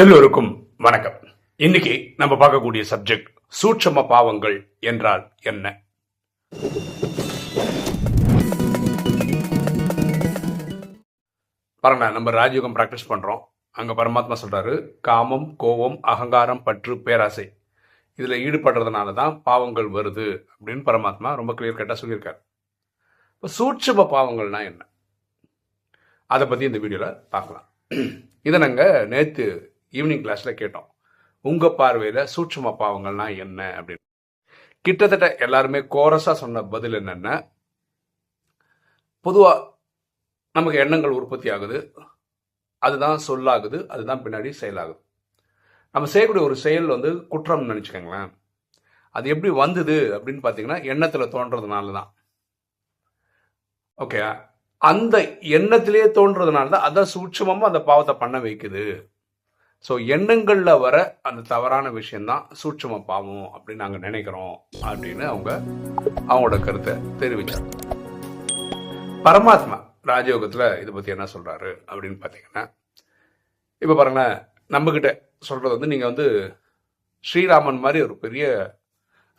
எல்லோருக்கும் வணக்கம். இன்னைக்கு நம்ம பார்க்கக்கூடிய சப்ஜெக்ட் சூட்சம பாவங்கள் என்றால் என்ன? பாருங்க நம்ம ராஜயோகம் பிராக்டிஸ் பண்றோம். அங்க பரமாத்மா சொல்றாரு காமம் கோபம் அகங்காரம் பற்று பேராசை. இதுல ஈடுபடுறதுனால தான் பாவங்கள் வருது அப்படின்னு பரமாத்மா ரொம்ப கிளியர் கட்டா சொல்லியிருக்காரு. இப்போ சூட்சம பாவங்கள்னா என்ன? அதை பத்தி இந்த வீடியோல பார்க்கலாம். இதை நாங்கள் நேற்று ஈவினிங் கிளாஸில் கேட்டோம். உங்கள் பார்வையில் சூட்சும பாவங்கள்னா என்ன அப்படின்னு. கிட்டத்தட்ட எல்லாருமே கோரஸாக சொன்ன பதில் என்னென்ன பொதுவாக நமக்கு எண்ணங்கள் உற்பத்தி ஆகுது. அதுதான் சொல்லாகுது அதுதான் பின்னாடி செயலாகுது. நம்ம செய்யக்கூடிய ஒரு செயல் வந்து குற்றம்னு நினச்சிக்கோங்களேன். அது எப்படி வந்தது அப்படின்னு பார்த்தீங்கன்னா எண்ணத்தில் தோன்றதுனால தான் ஓகே அந்த எண்ணத்திலேயே தோன்றதுனால தான் அதான் சூட்சமாக அந்த பாவத்தை பண்ண வைக்குது. ஸோ எண்ணங்களில் வர அந்த தவறான விஷயம்தான் சூட்சம பாவம் அப்படின்னு நாங்கள் நினைக்கிறோம் அப்படின்னு அவங்க அவங்களோட கருத்தை தெரிவித்தாங்க பரமாத்மா ராஜயோகத்தில் இதை பற்றி என்ன சொல்கிறாரு அப்படின்னு பார்த்தீங்கன்னா இப்போ பாருங்களேன் நம்மக்கிட்ட சொல்கிறது வந்து நீங்கள் வந்து ஸ்ரீராமன் மாதிரி ஒரு பெரிய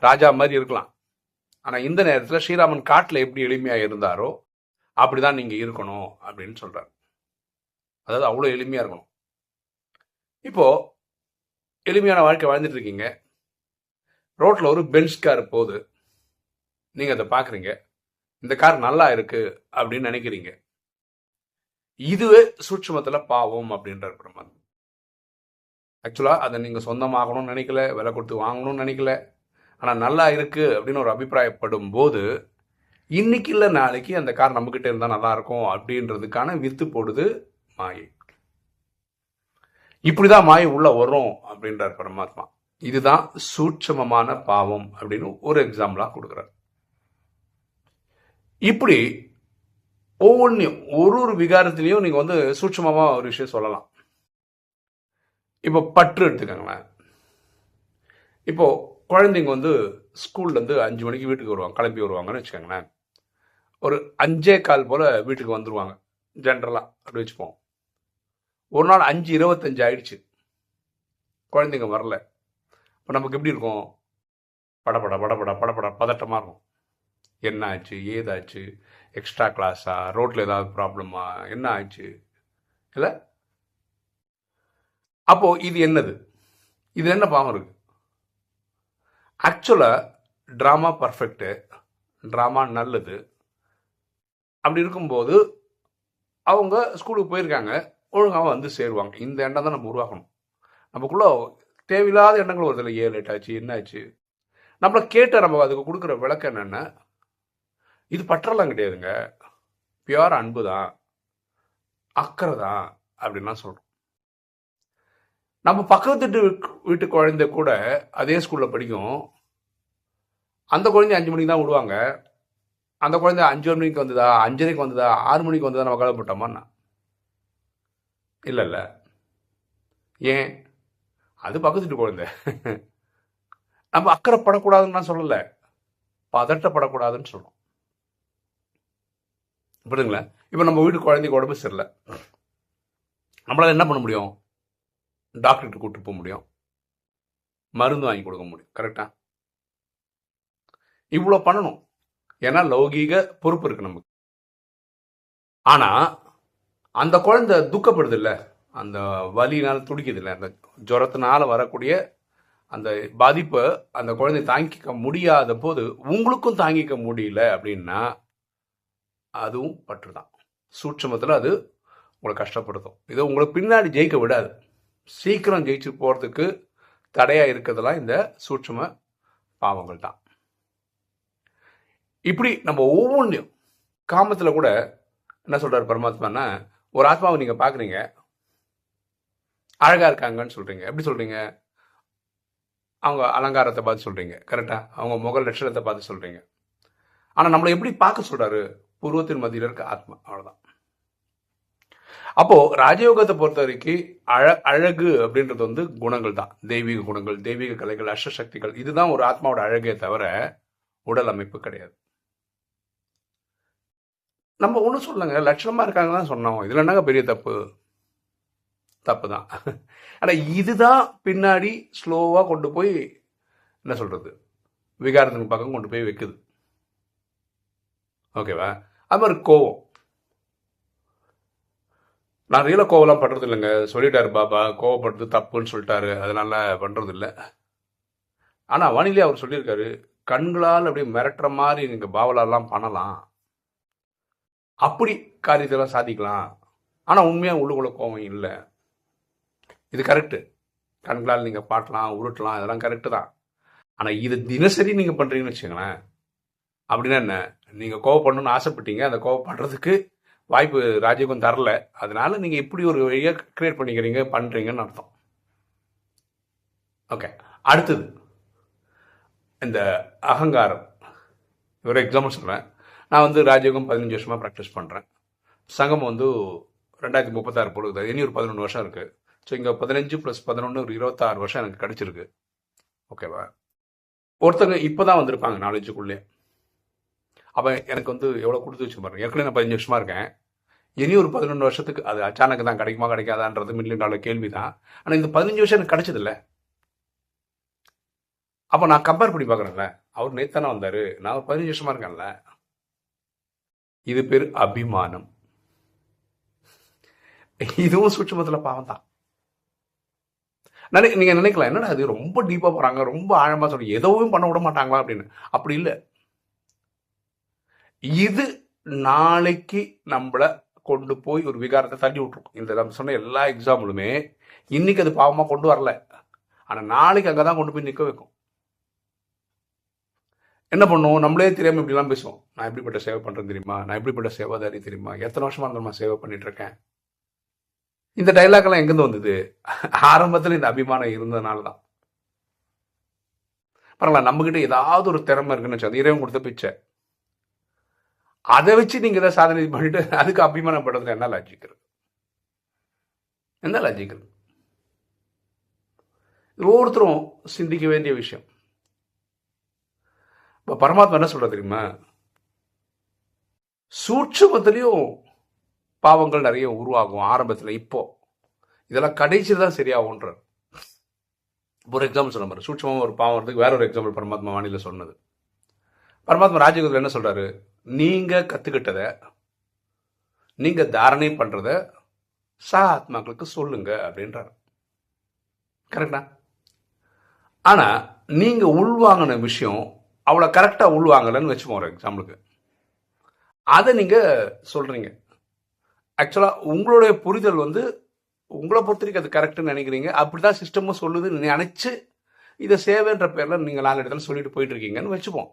ராஜா மாதிரி இருக்கலாம். ஆனால் இந்த நேரத்தில் ஸ்ரீராமன் காட்டில் எப்படி எளிமையாக இருந்தாரோ அப்படி தான் நீங்கள் இருக்கணும் அப்படின்னு சொல்கிறார் அதாவது அவ்வளோ எளிமையாக இருக்கணும். இப்போ எளிமையான வாழ்க்கை வாழ்ந்துட்டு இருக்கீங்க ரோட்ல ஒரு பென்ஸ் கார் போகுது. நீங்க அதை பாக்குறீங்க. இந்த கார் நல்லா இருக்கு அப்படின்னு நினைக்கிறீங்க. இதுவே சூட்சுமத்துல பாவம் அப்படின்ற பிரம்மன் ஆக்சுவலா அதை நீங்க சொந்தமாகணும்னு நினைக்கல விலை கொடுத்து வாங்கணும்னு நினைக்கல. ஆனா நல்லா இருக்கு அப்படின்னு ஒரு அபிப்பிராயப்படும் போது இன்னைக்கு இல்லை நாளைக்கு அந்த கார் நம்மக்கிட்ட இருந்தால் நல்லா இருக்கும் அப்படின்றதுக்கான வித்து போடுது மாயை. இப்படிதான் மாயை உள்ள வரும் அப்படின்றார் பரமாத்மா. இதுதான் சூட்சமமான பாவம் அப்படின்னு ஒரு எக்ஸாம்பிளா கொடுக்குறார். இப்படி ஒவ்வொன்றையும் ஒரு ஒரு விகாரத்திலையும் நீங்க வந்து சூட்சமமா ஒரு விஷயம் சொல்லலாம். இப்போ பற்று எடுத்துக்கோங்களேன். இப்போ குழந்தைங்க வந்து ஸ்கூல்லேருந்து அஞ்சு மணிக்கு வீட்டுக்கு வருவாங்க கிளம்பி வருவாங்கன்னு வச்சுக்கோங்களேன். ஒரு அஞ்சே கால் போல் வீட்டுக்கு வந்துருவாங்க ஜென்ரலாக அப்படி வச்சுப்போம். ஒரு நாள் அஞ்சு இருபத்தஞ்சு ஆயிடுச்சு. குழந்தைங்க வரல. இப்போ நமக்கு எப்படி இருக்கும்? படபட படபட படபட பதட்டமாக இருக்கும். என்ன ஆச்சு? ஏதாச்சு? எக்ஸ்ட்ரா கிளாஸா ரோட்டில் ஏதாவது ப்ராப்ளமா என்ன ஆச்சு? இல்லை? அப்போது இது என்னது? இது என்ன பாவம் இருக்கு? ஆக்சுவலாக ட்ராமா பர்ஃபெக்டு ட்ராமா நல்லது. அப்படி இருக்கும்போது அவங்க ஸ்கூலுக்கு போயிருக்காங்க. ஒழுங்காக வந்து சேருவாங்க. இந்த எண்ணம் தான் நம்ம உருவாக்கணும் நமக்குள்ள தேவையில்லாத எண்ணங்கள் வருது இல்லை. ஏன் லேட் ஆச்சு என்ன ஆச்சு? நம்மளை கேட்ட நம்ம அதுக்கு கொடுக்குற விளக்கம் என்னென்ன இது பற்றலாம் கிடையாதுங்க. பியூர் அன்பு தான். அக்கறை தான் அப்படின்லாம் சொல்கிறோம் நம்ம பக்கத்து வீட்டு வீட்டு குழந்தை கூட அதே ஸ்கூலில் படிக்கும். அந்த குழந்தை அஞ்சு மணிக்கு தான் விடுவாங்க. அந்த குழந்தை அஞ்சு மணிக்கு வந்ததா? அஞ்சரைக்கு வந்ததா? ஆறு மணிக்கு வந்ததா? நம்ம கவலைப்பட்டோமா? இல்லை இல்லை. ஏன்? அது பக்கத்துட்டு குழந்தை நம்ம அக்கறைப்படக்கூடாதுன்னு நான் சொல்லலை. பதட்டப்படக்கூடாதுன்னு சொல்றோம் புரியுதுங்களா? இப்போ நம்ம வீட்டு குழந்தைக்கு உடம்பு சரியில்லை. நம்மளால் என்ன பண்ண முடியும்? டாக்டர்கிட்ட கூப்பிட்டு போக முடியும். மருந்து வாங்கி கொடுக்க முடியும். கரெக்டா இவ்வளோ பண்ணணும். ஏன்னா லௌகீக பொறுப்பு இருக்கு நமக்கு. ஆனால் அந்த குழந்தை துக்கப்படுது இல்லை அந்த வலினால துடிக்குது இல்லை அந்த ஜுரத்தினால வரக்கூடிய அந்த பாதிப்பை அந்த குழந்தை தாங்கிக்க முடியாத போது உங்களுக்கும் தாங்கிக்க முடியல அப்படின்னா அதுவும் பற்று தான் சூட்சமத்தில் அது உங்களை கஷ்டப்படுத்தும். இதை உங்களை பின்னாடி ஜெயிக்க விடாது. சீக்கிரம் ஜெயிச்சு போகிறதுக்கு தடையாக இருக்கிறதெல்லாம் இந்த சூட்சம பாவங்கள் தான் இப்படி நம்ம ஒவ்வொன்றையும் காமத்தில் கூட என்ன சொல்கிறார் பரமாத்மானா ஒரு ஆத்மாவை நீங்கள் பார்க்குறீங்க. அழகா இருக்காங்கன்னு சொல்றீங்க. எப்படி சொல்றீங்க? அவங்க அலங்காரத்தை பார்த்து சொல்றீங்க. கரெக்டாக அவங்க முக லட்சணத்தை பார்த்து சொல்றீங்க. ஆனா நம்மளை எப்படி பார்க்க சொல்கிறாரு பூர்வத்தின் மத்தியில் இருக்க ஆத்மா. அவ்வளோதான் அப்போது ராஜயோகத்தை பொறுத்த வரைக்கும் அழ அழகு அப்படின்றது வந்து குணங்கள் தான். தெய்வீக குணங்கள் தெய்வீக கலைகள் அஷ்டசக்திகள் இதுதான் ஒரு ஆத்மாவோட அழகே தவிர உடல் அமைப்பு கிடையாது. நம்ம ஒன்றும் சொல்லுங்க. லட்சணமாக இருக்காங்க தான் சொன்னோம். இதில் என்னங்க பெரிய தப்பு? தப்பு தான் ஆனால் இதுதான் பின்னாடி ஸ்லோவாக கொண்டு போய் என்ன சொல்கிறது விகாரத்தின் பக்கம் கொண்டு போய் வைக்குது. ஓகேவா? அது மாதிரி கோவம். நான் ரியலாக கோவம்லாம் பண்ணுறது இல்லைங்க. சொல்லிட்டாரு பாபா கோவப்படுறது தப்புன்னு சொல்லிட்டாரு. அதனால பண்ணுறது இல்லை. ஆனால் வானிலை அவர் சொல்லியிருக்காரு கண்களால் அப்படியே மிரட்டுற மாதிரி நீங்கள் பாவலாலாம் பண்ணலாம். அப்படி காரியத்தெல்லாம் சாதிக்கலாம். ஆனால் உண்மையாக உள்ளுக்குள்ள கோவம் இல்லை. இது கரெக்டு கண்களால் நீங்கள் பாட்டலாம் உருட்டலாம் இதெல்லாம் கரெக்டு தான். ஆனால் இது தினசரி நீங்கள் பண்ணுறீங்கன்னு வச்சுங்களேன் அப்படின்னா என்ன? நீங்கள் கோவப்படணும்னு ஆசைப்பட்டீங்க. அந்த கோவப்படுறதுக்கு வாய்ப்பு ராஜயோகம் தரல. அதனால நீங்கள் இப்படி ஒரு வழியாக கிரியேட் பண்ணிக்கிறீங்க பண்ணுறீங்கன்னு அர்த்தம். ஓகே அடுத்தது. இந்த அகங்காரம். ஒரு எக்ஸாம்பிள் சொல்கிறேன் நான் வந்து ராஜயோகம் பதினஞ்சு வருஷமாக ப்ராக்டிஸ் பண்ணுறேன் சங்கம் வந்து ரெண்டாயிரத்தி முப்பத்தாறு பொழுது இனி ஒரு பதினொன்று வருஷம் இருக்குது ஸோ இங்கே பதினஞ்சு ப்ளஸ் பதினொன்று ஒரு இருபத்தாறு வருஷம் எனக்கு கிடச்சிருக்கு. ஓகேவா ஒருத்தங்க இப்போ தான் வந்திருப்பாங்க நாலேஜுக்குள்ளே அப்போ எனக்கு வந்து எவ்வளோ கொடுத்து வச்சு பாருங்க. ஏற்கனவே நான் பதினஞ்சு வருஷமாக இருக்கேன். இனி ஒரு பதினொன்று வருஷத்துக்கு அது அச்சானக்கு தான் கிடைக்குமா கிடைக்காதான்றது மில்லியன் டாலர் கேள்வி தான் ஆனால் இந்த பதினஞ்சு வருஷம் எனக்கு கிடைச்சதில்ல. அப்போ நான் கம்பேர் பண்ணி பார்க்குறேன்ல. அவர் நேற்று தானே வந்தார். நான் ஒரு பதினஞ்சு வருஷமாக இருக்கேன்ல. இது பேர் அபிமானம். இதுவும் சூட்சமத்தில் பாவம் தான் நினை நீங்கள் நினைக்கலாம் என்னடா அது ரொம்ப டீப்பாக போகிறாங்க ரொம்ப ஆழமாக சொல்லி எதுவும் பண்ண விட மாட்டாங்களா அப்படின்னு. அப்படி இல்லை. இது நாளைக்கு நம்மளை கொண்டு போய் ஒரு விகாரத்தை தள்ளி விட்டுருக்கும். இந்த நம்ம சொன்ன எல்லா எக்ஸாம்பிளுமே இன்னைக்கு அது பாவமாக கொண்டு வரல. ஆனால் நாளைக்கு அங்கே தான் கொண்டு போய் நிற்க வைக்கும். என்ன பண்ணுவோம்? நம்மளே தெரியாமல் இப்படிலாம் பேசுவோம். நான் எப்படிப்பட்ட சேவை பண்ணுறேன் தெரியுமா? நான் எப்படிப்பட்ட சேவாதாரி தெரியுமா? எத்தனை வருஷமாக இருந்தாலும் நான் சேவை பண்ணிட்டு இருக்கேன்? இந்த டைலாக் எல்லாம் எங்கேருந்து வந்தது? ஆரம்பத்தில் இந்த அபிமானம் இருந்ததுனால தான் பரவாயில்ல நம்மகிட்ட ஏதாவது ஒரு திறமை இருக்குன்னு வச்சு இறைவன் கொடுத்த பிச்சை. அதை வச்சு நீங்கள் ஏதாவது சாதனை பண்ணிட்டு அதுக்கு அபிமானப்படுறதுல என்ன லாஜிக் இருக்கு? என்ன லாஜிக் இருக்கு? ஒவ்வொருத்தரும் சிந்திக்க வேண்டிய விஷயம். இப்போ பரமாத்மா என்ன சொல்கிற தெரியுமா? சூட்சமத்துலேயும் பாவங்கள் நிறைய உருவாகும் ஆரம்பத்தில் இப்போ. இதெல்லாம் கடைசியில் தான் சரியாகுன்ற ஒரு எக்ஸாம்பிள் சொன்ன மாதிரி. சூட்சமாக ஒரு பாவம் வரதுக்கு வேற ஒரு எக்ஸாம்பிள் பரமாத்மா வானிலை சொன்னது. பரமாத்மா ராஜகுதில் என்ன சொல்கிறாரு நீங்கள் கற்றுக்கிட்டத நீங்கள் தாரணை பண்ணுறத சா ஆத்மாக்களுக்கு சொல்லுங்க அப்படின்றார். கரெக்டா ஆனால் நீங்கள் உள்வாங்கின விஷயம் அவ்வளோ கரெக்டாக உள்வாங்கலன்னு வச்சுப்போம் ஒரு எக்ஸாம்பிளுக்கு அதை நீங்கள் சொல்கிறீங்க ஆக்சுவலாக உங்களுடைய புரிதல் வந்து உங்களை பொறுத்த வரைக்கும் அது கரெக்டுன்னு நினைக்கிறீங்க. அப்படிதான் சிஸ்டமும் சொல்லுதுன்னு நினைச்சு இதை சேவைன்ற பேரில் நீங்கள் நாலு இடத்துல சொல்லிட்டு போயிட்டு இருக்கீங்கன்னு வச்சுப்போம்.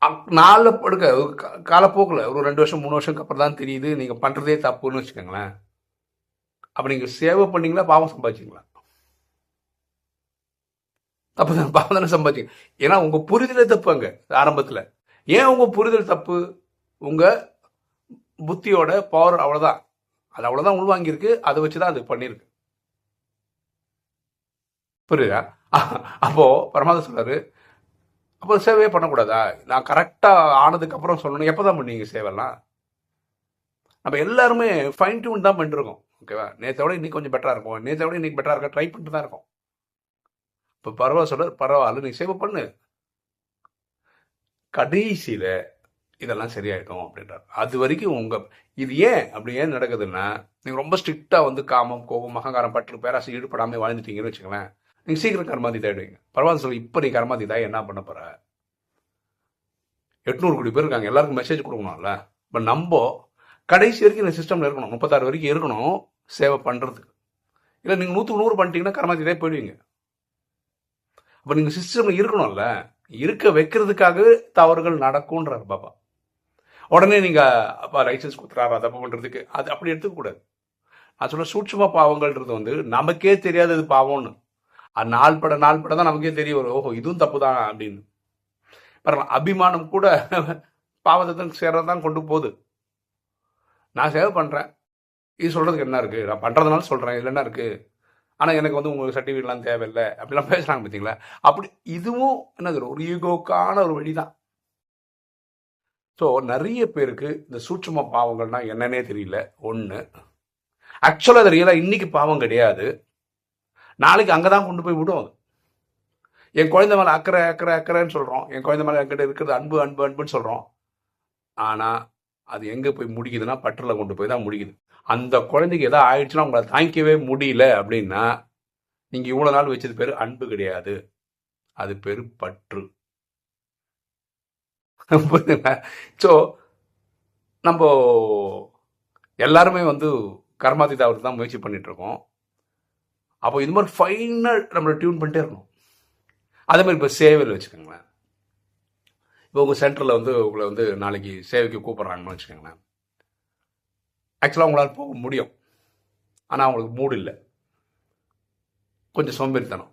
அப்- படுக்க காலப்போக்கில் ஒரு ரெண்டு வருஷம் மூணு வருஷம் அப்புறம் தான் தெரியுது நீங்கள் பண்ணுறதே தப்புன்னு வச்சுக்கோங்களேன். அப்போ நீங்கள் சேவை பண்ணீங்களா பாவம் சம்பாதிச்சீங்களா? தப்பு தான் பாவம் தானே ஏன்னா உங்கள் புரிதலே தப்பு ஆரம்பத்தில். ஏன் உங்கள் புரிதல் தப்பு? உங்கள் புத்தியோட பவர் அவ்வளோதான் அது அவ்வளோதான் உள்வாங்கியிருக்கு அதை வச்சு தான் அது பண்ணியிருக்கு. புரியுதா? அப்போது பரமாதம் சொல்கிறாரு அப்போ சேவையே பண்ணக்கூடாதா? நான் கரெக்டாக ஆனதுக்கப்புறம் சொல்லணும். எப்போ தான் பண்ணுவீங்க சேவைலாம்? நம்ம எல்லாருமே ஃபைன் டியூன் தான் பண்ணிருக்கோம் ஓகேவா நேற்றை விட இன்னைக்கு கொஞ்சம் பெட்டரா இருக்கும். நேற்றை விட இன்னைக்கு பெட்டராக இருக்க ட்ரை பண்ணிட்டு தான் இருக்கோம். இப்போ பரவாயில்ல சொல்ற பரவாயில்ல நீ சேவை பண்ணு. கடைசியில் இதெல்லாம் சரியாயிடும் அப்படின்றார். அது வரைக்கும் உங்கள் இது ஏன் அப்படி ஏன் நடக்குதுன்னா நீங்கள் ரொம்ப ஸ்ட்ரிக்டாக வந்து காமம் கோபம் அகங்காரம் பற்று பேராசை ஈடுபடாமல் வாழ்ந்துட்டீங்கன்னு வச்சுக்கோங்களேன். நீங்கள் சீக்கிரம் கர்மாதி ஆயிடுவீங்க. பரவாயில்ல சொல்லி இப்போ நீ கர்மாதி என்ன பண்ண போகிற எட்நூறு கோடி பேர் இருக்காங்க எல்லாருக்கும் மெசேஜ் கொடுக்கணும்ல. இப்போ நம்ம கடைசி வரைக்கும் இந்த சிஸ்டமில் இருக்கணும். முப்பத்தாறு வரைக்கும் இருக்கணும் சேவை பண்ணுறதுக்கு இல்லை நீங்கள் நூற்றுக்கு நூறு பண்ணிட்டீங்கன்னா கர்மாதி போயிடுவீங்க. அப்போ நீங்கள் சிஸ்டம் இருக்கணும்ல. இருக்க வைக்கிறதுக்காக தவறுகள் நடக்கும்ன்றார் பாபா. உடனே நீங்கள் அப்பா லைசன்ஸ் கொடுத்துறாரா தப்பு பண்ணுறதுக்கு அது அப்படி எடுத்துக்கூடாது நான் சொல்ல சூட்சம பாவங்கள்ன்றது வந்து நமக்கே தெரியாது இது பாவம்னு. அது நாள் பட நாள் பட தான் நமக்கே தெரிய வரும். ஓஹோ இதுவும் தப்பு தான் அப்படின்னு. பரவாயில்ல அபிமானம் கூட பாவத்தை தான் சேர்றதான் கொண்டு போகுது. நான் சேவை பண்ணுறேன் இது சொல்கிறதுக்கு என்ன இருக்குது நான் பண்ணுறதுனால சொல்கிறேன் இல்லைன்னா என்ன ஆனால் எனக்கு வந்து உங்களுக்கு சர்டிஃபிகேட்லாம் தேவையில்லை. அப்படிலாம் பேசுகிறாங்க பார்த்தீங்களா அப்படி இதுவும் என்னது ஒரு ஈகோக்கான ஒரு வழி தான் ஸோ நிறைய பேருக்கு இந்த சூட்சும பாவங்கள்னா என்னன்னே தெரியல. ஒன்று ஆக்சுவலாக அது ரியலாக இன்னைக்கு பாவம் கிடையாது. நாளைக்கு அங்கே தான் கொண்டு போய் விடும் அது. என் குழந்தை மேலே அக்கறை அக்கறை அக்கறைன்னு சொல்கிறோம் என் குழந்தை மேலே என்கிட்ட இருக்கிறது அன்பு அன்பு அன்புன்னு சொல்கிறோம் ஆனால் அது எங்கே போய் முடிக்குதுன்னா பற்றில் கொண்டு போய் தான் முடிக்குது. அந்த குழந்தைக்கு எதாவது ஆயிடுச்சுன்னா உங்களை தாங்கிக்கவே முடியல அப்படின்னா நீங்கள் இவ்வளோ நாள் வச்சது பேர் அன்பு கிடையாது. அது பேர் பற்று. ஸோ நம்ம எல்லாருமே வந்து கர்மாதிதாவுக்கு தான் முயற்சி பண்ணிகிட்ருக்கோம் அப்போ இது மாதிரி ஃபைனல் நம்மளை டியூன் பண்ணிட்டே இருக்கணும். அதே மாதிரி இப்போ சேவையில் வச்சுக்கோங்களேன். இப்போ உங்கள் சென்டரில் வந்து உங்களை வந்து நாளைக்கு சேவைக்கு கூப்பிட்றாங்கன்னு வச்சுக்கோங்களேன். ஆக்சுவலாக உங்களால் போக முடியும். ஆனால் அவங்களுக்கு மூடு இல்லை. கொஞ்சம் சோம்பேறித்தனம்.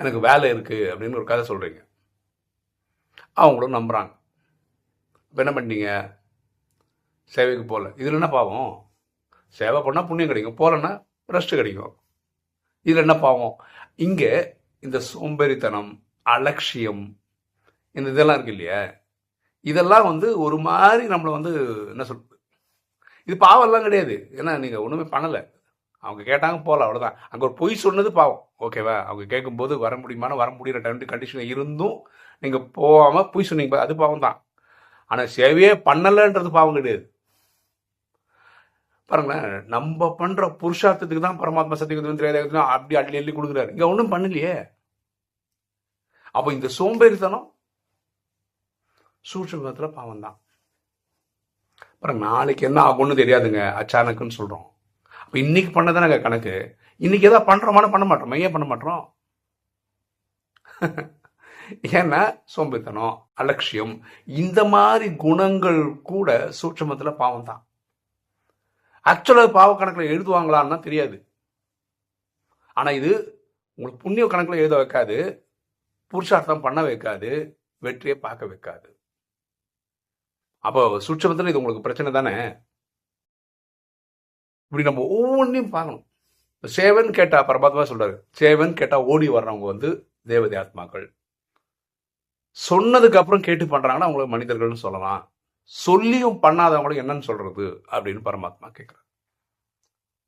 எனக்கு வேலை இருக்குது அப்படின்னு ஒரு கதை சொல்கிறீங்க அவங்களும் நம்புகிறாங்க இப்போ என்ன பண்ணீங்க சேவைக்கு போகல. இதில் என்ன பாவம்? சேவை பண்ணால் புண்ணியம் கிடைக்கும். போகலன்னா ரெஸ்ட் கிடைக்கும். இதில் என்ன பாவம்? இங்கே இந்த சோம்பேறித்தனம் அலட்சியம் இந்த இதெல்லாம் இருக்கு இல்லையா? இதெல்லாம் வந்து ஒரு மாதிரி நம்மளை வந்து என்ன சொல் இது பாவம்லாம் கிடையாது. ஏன்னா நீங்கள் ஒன்றுமே பண்ணலை. அவங்க கேட்டாங்க போகல அவ்வளோதான் அங்கே ஒரு பொய் சொன்னது பாவம். ஓகேவா? அவங்க கேட்கும்போது வர முடியுமான்னு வர முடிகிற டைம் கண்டிஷன் இருந்தும் நீங்கள் போகாமல் பொய் சொன்னீங்க. அது பாவம் தான் ஆனால் சேவையே பண்ணலைன்றது பாவம் கிடையாது. பாருங்களேன் நம்ம பண்ணுற புருஷார்த்தத்துக்கு தான் பரமாத்மா சத்தியகுதிரம் அப்படி அள்ளி அள்ளி கொடுக்குறாரு. இங்கே ஒன்றும் பண்ணலையே. அப்போ இந்த சோம்பேறித்தனம் சூட்சமத்துல பாவம் தான் அப்புறம் நாளைக்கு என்ன ஆகும்னு தெரியாதுங்க. அச்சானக்குன்னு சொல்கிறோம் அப்போ இன்னைக்கு பண்ணதானங்க கணக்கு. இன்னைக்கு எதாவது பண்ணுறோமானு பண்ண மாட்டோம்? ஏன் பண்ண மாட்டோம்? ஏன்னா சோம்பேத்தனம் அலட்சியம் இந்த மாதிரி குணங்கள் கூட சூட்சமத்தில் பாவம் தான் ஆக்சுவலாக பாவ கணக்கில் எழுதுவாங்களான்னா தெரியாது. ஆனால் இது உங்களுக்கு புண்ணிய கணக்கில் எழுத வைக்காது. புருஷார்த்தம் பண்ண வைக்காது. வெற்றியை பார்க்க வைக்காது. அப்போ சுட்சமத்தில் இது உங்களுக்கு பிரச்சனை தானே? இப்படி நம்ம ஒவ்வொன்றையும் பார்க்கணும். சேவன் கேட்டால் பரமாத்மா சொல்கிறாரு சேவன் கேட்டால் ஓடி வர்றவங்க வந்து தேவதை ஆத்மாக்கள். சொன்னதுக்கு அப்புறம் கேட்டு பண்ணுறாங்கன்னா அவங்கள மனிதர்கள்னு சொல்லலாம். சொல்லியும் பண்ணாதவங்களுக்கு என்னன்னு சொல்றது அப்படின்னு பரமாத்மா கேட்குறாரு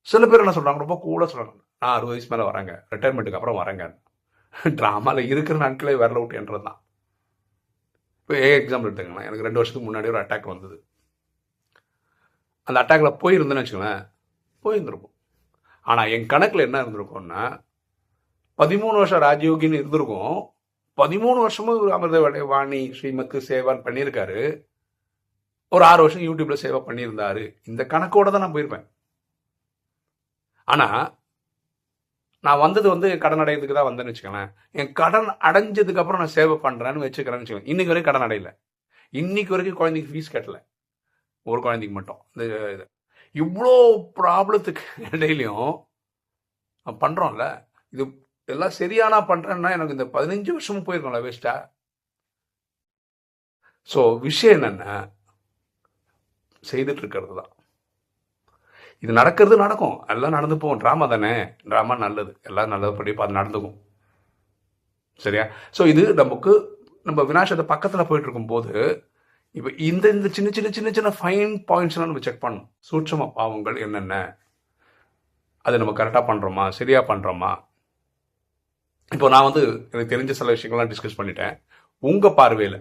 சில பேர் என்ன சொல்கிறாங்க ரொம்ப கூட சொல்கிறாங்க நான் அறுபது வயசு மேலே வரேங்க. ரிட்டையர்மெண்ட்டுக்கு அப்புறம் வரேங்க. ட்ராமாவில் இருக்கிற நாட்களே வரல விட்டுன்றது தான் இப்போ ஏ எக்ஸாம்பிள் எடுத்துக்கலாம் எனக்கு ரெண்டு வருஷத்துக்கு முன்னாடி ஒரு அட்டாக் வந்தது. அந்த அட்டாக்ல போயிருந்தேன்னு வச்சுக்கோங்களேன். போயிருந்திருக்கும். ஆனால் என் கணக்கில் என்ன இருந்திருக்கும்னா பதிமூணு வருஷம் ராஜயோகின்னு இருந்திருக்கும். பதிமூணு வருஷமும் ஒரு அமிர்த வாணி ஸ்ரீமத்து சேவான் பண்ணியிருக்காரு. ஒரு ஆறு வருஷம் யூடியூப்ல சேவை பண்ணியிருந்தாரு. இந்த கணக்கோட தான் நான் போயிருப்பேன். ஆனால் நான் வந்தது வந்து கடன் அடையிறதுக்கு தான் வந்தேன்னு வச்சுக்கோங்களேன். என் கடன் அடைஞ்சதுக்கு அப்புறம் நான் சேவை பண்ணுறேன்னு வச்சுக்கிறேன்னு வச்சுக்கோங்க. இன்னைக்கு வரைக்கும் கடன் அடையல. இன்னைக்கு வரைக்கும் குழந்தைக்கு ஃபீஸ் கட்டல. ஒரு குழந்தைக்கு மட்டும். இந்த இது. இவ்வளோ ப்ராப்ளத்துக்கு இடையிலையும் நான் இது எல்லாம் சரியானா பண்ணுறேன்னா எனக்கு இந்த பதினஞ்சு வருஷமும் போயிருக்கோம்ல வேஸ்டா ஸோ விஷயம் என்னென்ன செய்துட்டு இருக்கிறது தான். இது நடக்கிறது நடக்கும். எல்லாம் நடந்து போகும். ட்ராமா தானே. ட்ராமா நல்லது. எல்லாம் நல்லபடி அது நடந்துக்கும். சரியா? ஸோ இது நமக்கு நம்ம வினாசத்தை பக்கத்தில் போயிட்டு இருக்கும்போது இப்போ இந்த இந்த சின்ன சின்ன சின்ன சின்ன ஃபைன் பாயிண்ட்ஸ்லாம் நம்ம செக் பண்ணணும். சூட்சம பாவங்கள் என்னென்ன? அதை நம்ம கரெக்டாக பண்ணுறோமா சரியாக பண்ணுறோமா இப்போ நான் வந்து எனக்கு தெரிஞ்ச சில விஷயங்கள்லாம் டிஸ்கஸ் பண்ணிட்டேன். உங்கள் பார்வையில்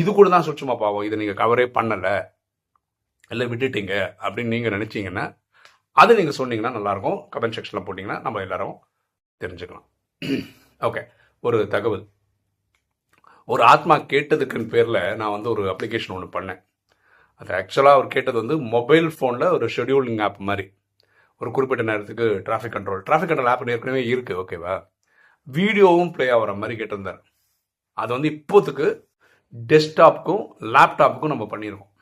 இது கூட தான் சூட்சமாக பாவம். இதை நீங்கள் கவரே பண்ணலை. இல்லை விட்டுட்டீங்க அப்படின்னு நீங்கள் நினச்சிங்கன்னா அது நீங்கள் சொன்னீங்கன்னா நல்லாயிருக்கும். கமெண்ட் செக்ஷனில் போட்டிங்கன்னா நம்ம எல்லாரும் தெரிஞ்சுக்கலாம். ஓகே ஒரு தகவல். ஒரு ஆத்மா கேட்டதுக்குன்னு பேரில் நான் வந்து ஒரு அப்ளிகேஷன் ஒன்று பண்ணேன். அது ஆக்சுவலாக அவர் கேட்டது வந்து மொபைல் ஃபோனில் ஒரு ஷெடியூலிங் ஆப் மாதிரி. ஒரு குறிப்பிட்ட நேரத்துக்கு traffic control traffic control app ஏற்கனவே இருக்குது ஓகேவா வீடியோவும் ப்ளே ஆகிற மாதிரி கேட்டிருந்தார். அது வந்து இப்போத்துக்கு டெஸ்க்டாப்புக்கும் லேப்டாப்புக்கும் நம்ம பண்ணியிருக்கோம்.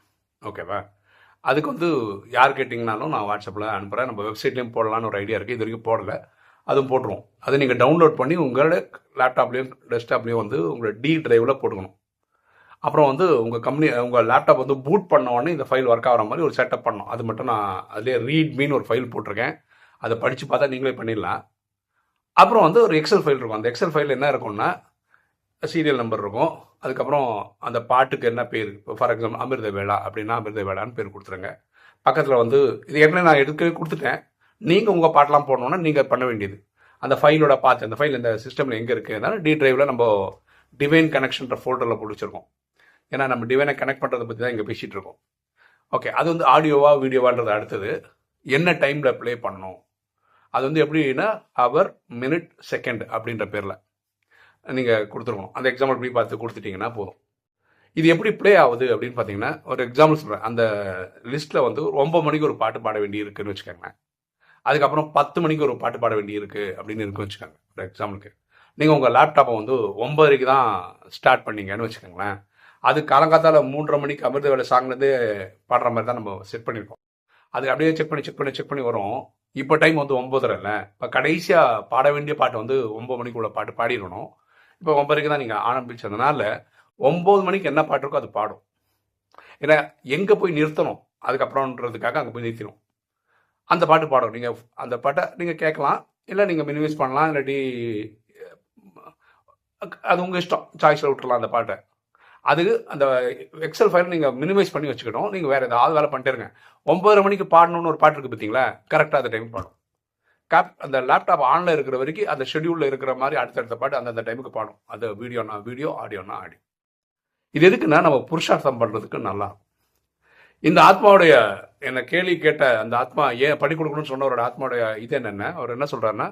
ஓகேவா அதுக்கு வந்து யார் கேட்டிங்கனாலும் நான் வாட்ஸ்அப்பில் அனுப்புகிறேன் நம்ம வெப்சைட்லேயும் போடலான்னு ஒரு ஐடியா இருக்குது இது வரைக்கும் போடல. அதுவும் போட்டுருவோம். அதை நீங்கள் டவுன்லோட் பண்ணி உங்களோட லேப்டாப்லேயும் டெஸ்க்டாப்லேயும் வந்து உங்களோட டி ட்ரைவில் போட்டுக்கணும். அப்புறம் வந்து உங்கள் கம்பெனி உங்கள் லேப்டாப் வந்து பூட் பண்ண உடனே இந்த ஃபைல் ஒர்க் ஆகிற மாதிரி ஒரு செட்டப் பண்ணணும். அது மட்டும் நான் அதிலே ரீட் மீன் ஒரு ஃபைல் போட்டிருக்கேன். அதை படித்து பார்த்தா நீங்களே பண்ணிடலாம். அப்புறம் வந்து ஒரு எக்ஸல் ஃபைல் இருக்கும். அந்த எக்ஸல் ஃபைல் என்ன இருக்கும்னா சீரியல் நம்பர் இருக்கும். அதுக்கப்புறம் அந்த பாட்டுக்கு என்ன பேர்? இப்போ ஃபார் எக்ஸாம்பிள் அமிர்த வேளா அப்படின்னா அமிர்த வேளான்னு பேர் கொடுத்துருங்க. பக்கத்தில் வந்து இது ஏற்கனவே நான் எடுக்கவே கொடுத்துட்டேன். நீங்கள் உங்கள் பாட்டெலாம் போடணுன்னா நீங்கள் பண்ண வேண்டியது. அந்த ஃபைலோட பார்த்து அந்த ஃபைல் இந்த சிஸ்டமில் எங்கே இருக்குது டி ட்ரைவில் நம்ம டிவைன் கனெக்ஷன்ற ஃபோல்டரில் பிடிச்சிருக்கோம். ஏன்னா நம்ம டிவைனை கனெக்ட் பண்ணுறதை பற்றி தான் இங்கே பேசிகிட்டு இருக்கோம். ஓகே அது வந்து ஆடியோவா வீடியோவான்றது அடுத்தது. என்ன டைமில் ப்ளே பண்ணணும்? அது வந்து எப்படின்னா அவர் மினிட் செகண்ட் அப்படின்ற பேரில். நீங்கள் கொடுத்துருக்கணும். அந்த எக்ஸாம்பிள் இப்படி பார்த்து கொடுத்துட்டீங்கன்னா போதும். இது எப்படி ப்ளே ஆகுது அப்படின்னு பார்த்தீங்கன்னா ஒரு எக்ஸாம்பிள் சொல்கிறேன் அந்த லிஸ்ட்டில் வந்து ஒரு ஒன்பது மணிக்கு ஒரு பாட்டு பாட வேண்டி இருக்குன்னு வச்சுக்கோங்களேன். அதுக்கப்புறம் பத்து மணிக்கு ஒரு பாட்டு பாட வேண்டி இருக்குது அப்படின்னு இருக்குன்னு வச்சுக்கோங்க ஒரு எக்ஸாம்பிளுக்கு நீங்கள் உங்கள் லேப்டாப்பை வந்து ஒம்பதரைக்கு தான் ஸ்டார்ட் பண்ணீங்கன்னு வச்சுக்கோங்களேன். அது காலங்காத்தால மூன்றரை மணிக்கு அமிர்த வேலை சாங்லேருந்து பாடுற மாதிரி தான் நம்ம செட் பண்ணியிருக்கோம் அது அப்படியே செக் பண்ணி செக் பண்ணி செக் பண்ணி வரும். இப்போ டைம் வந்து ஒம்பதரை இல்லை. இப்போ கடைசியாக பாட வேண்டிய பாட்டு வந்து ஒம்பது மணிக்குள்ள பாட்டு பாடிடணும். இப்போ ஒன்பதரைக்கு தான் நீங்கள் ஆரம்பித்ததுனால ஒம்பது மணிக்கு என்ன பாட்டு இருக்கோ அது பாடும். ஏன்னா எங்கே போய் நிறுத்தணும்? அதுக்கப்புறம்ன்றதுக்காக அங்கே போய் நிறுத்திடும் அந்த பாட்டு பாடும் நீங்கள் அந்த பாட்டை நீங்கள் கேட்கலாம். இல்லை நீங்கள் மினிமைஸ் பண்ணலாம். இல்லாட்டி அது உங்கள் இஷ்டம். சாய்ஸில் விட்டுறலாம் அந்த பாட்டை. அது அந்த எக்ஸல் ஃபைல் நீங்கள் மினிமைஸ் பண்ணி வச்சுக்கணும். நீங்கள் வேறு ஏதாவது வேலை பண்ணிட்டே இருங்க. ஒம்பதரை மணிக்கு பாடணும்னு ஒரு பாட்டு இருக்குது பார்த்தீங்களா கரெக்டாக அந்த டைம் பாடும். கேப் அந்த லேப்டாப் ஆனில் இருக்கிற வரைக்கும் அந்த ஷெடியூலில் இருக்கிற மாதிரி அடுத்தடுத்த பாட்டு அந்தந்த டைமுக்கு பாடும். அது வீடியோனா வீடியோ ஆடியோனா ஆடியோ இது எதுக்குன்னா நம்ம புருஷார்த்தம் பண்ணுறதுக்கு நல்லா இந்த ஆத்மாவுடைய என்னை கேள்வி கேட்ட அந்த ஆத்மா ஏன் படி கொடுக்கணும்னு சொன்னவரோட ஆத்மாவுடைய இது என்னென்ன? அவர் என்ன சொல்கிறாருன்னா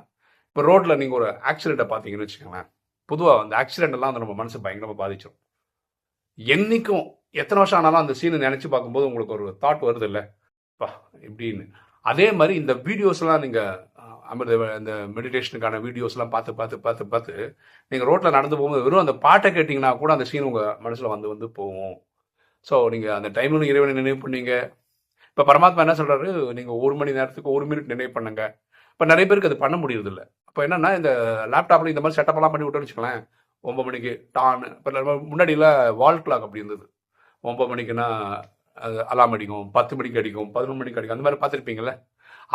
இப்போ ரோட்டில் நீங்கள் ஒரு ஆக்சிடெண்ட்டை பார்த்தீங்கன்னு வச்சுக்கோங்களேன். பொதுவாக அந்த ஆக்சிடெண்ட்லாம் அந்த நம்ம மனசு பயங்கரமாக பாதிச்சிடும் என்னைக்கும் எத்தனை வருஷம் ஆனாலும் அந்த சீனை நினச்சி பார்க்கும்போது உங்களுக்கு ஒரு தாட் வருது இல்லை? இப்படின்னு. அதே மாதிரி இந்த வீடியோஸ்லாம் நீங்கள் அமிர்த இந்த மெடிடேஷனுக்கான வீடியோஸ்லாம் பார்த்து பார்த்து பார்த்து பார்த்து நீங்கள் ரோட்டில் நடந்து போகும்போது வெறும் அந்த பாட்டை கேட்டிங்கன்னா கூட அந்த சீன் உங்கள் மனசில் வந்து வந்து போகும். ஸோ நீங்கள் அந்த டைமில் இறைவனை நினைவு பண்ணீங்க. இப்போ பரமாத்மா என்ன சொல்கிறாரு நீங்கள் ஒரு மணி நேரத்துக்கு ஒரு மினிட் நினைவு பண்ணுங்க. இப்போ நிறைய பேருக்கு அது பண்ண முடியறதில்ல. அப்போ என்னென்னா இந்த லேப்டாப்பில் இந்த மாதிரி செட்டப்லாம் பண்ணி விட்டோன்னு வச்சுக்கலாம் ஒம்பது மணிக்கு டான் இப்போ முன்னாடியில் வால் கிளாக் அப்படி இருந்தது. ஒம்பது மணிக்குன்னா அது அலாம் அடிக்கும் பத்து மணிக்கு அடிக்கும் பதினொன்று மணிக்கு அடிக்கும் அந்த மாதிரி பார்த்துருப்பீங்களே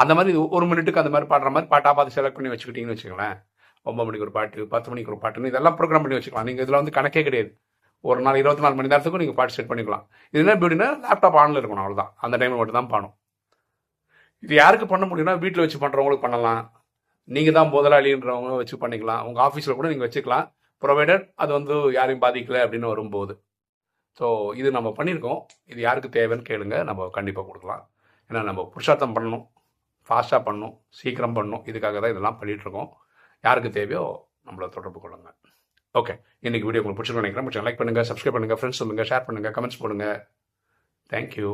அந்த மாதிரி ஒரு மினிட்டுக்கு அந்த மாதிரி பாடுற மாதிரி பாட்டாக பார்த்து செலக்ட் பண்ணி வச்சுக்கிட்டீங்கன்னு வச்சுக்கோங்களேன். ஒம்பது மணிக்கு ஒரு பாட்டு பத்து மணிக்கு ஒரு பாட்டுன்னு இதெல்லாம் ப்ரோக்ராம் பண்ணி வச்சுக்கலாம். நீங்கள் இதில் வந்து கணக்கே கிடையாது. ஒரு நாள் இருபத்தி நாலு மணி நேரத்துக்கும் நீங்கள் பாட்டு செட் பண்ணிக்கலாம். இது என்ன எப்படின்னா லேப்டாப் ஆனில் இருக்கணும் அவ்வளோதான் அந்த டைமில் மட்டும் தான் பாடும் இது யாருக்கு பண்ண முடியும்னா வீட்டில் வச்சு பண்ணுறவங்களுக்கு பண்ணலாம். நீங்கள் தான் முதலாளின்றவங்க வச்சு பண்ணிக்கலாம். உங்கள் ஆஃபீஸில் கூட நீங்கள் வச்சுக்கலாம். ப்ரொவைடட் அது வந்து யாரையும் பாதிக்கலை அப்படின்னு வரும்போது. ஸோ இது நம்ம பண்ணியிருக்கோம். இது யாருக்கு தேவைன்னு கேளுங்க. நம்ம கண்டிப்பாக கொடுக்கலாம். ஏன்னா நம்ம புருஷார்த்தம் பண்ணணும். ஃபாஸ்ட்டாக பண்ணணும் சீக்கிரம் பண்ணும். இதுக்காக தான் இதெல்லாம் பண்ணிகிட்ருக்கோம் யாருக்கு தேவையோ நம்மளை தொடர்பு கொள்ளுங்கள் ஓகே இன்றைக்கி வீடியோ உங்களுக்கு பிடிச்சிருக்கோம் நினைக்கிறேன். லைக் பண்ணுங்கள் சப்ஸ்கிரைப் பண்ணுங்கள் ஃப்ரெண்ட்ஸ் சொல்லுங்கள் ஷேர் பண்ணுங்கள் கமெண்ட்ஸ் பண்ணுங்கள் தேங்க்யூ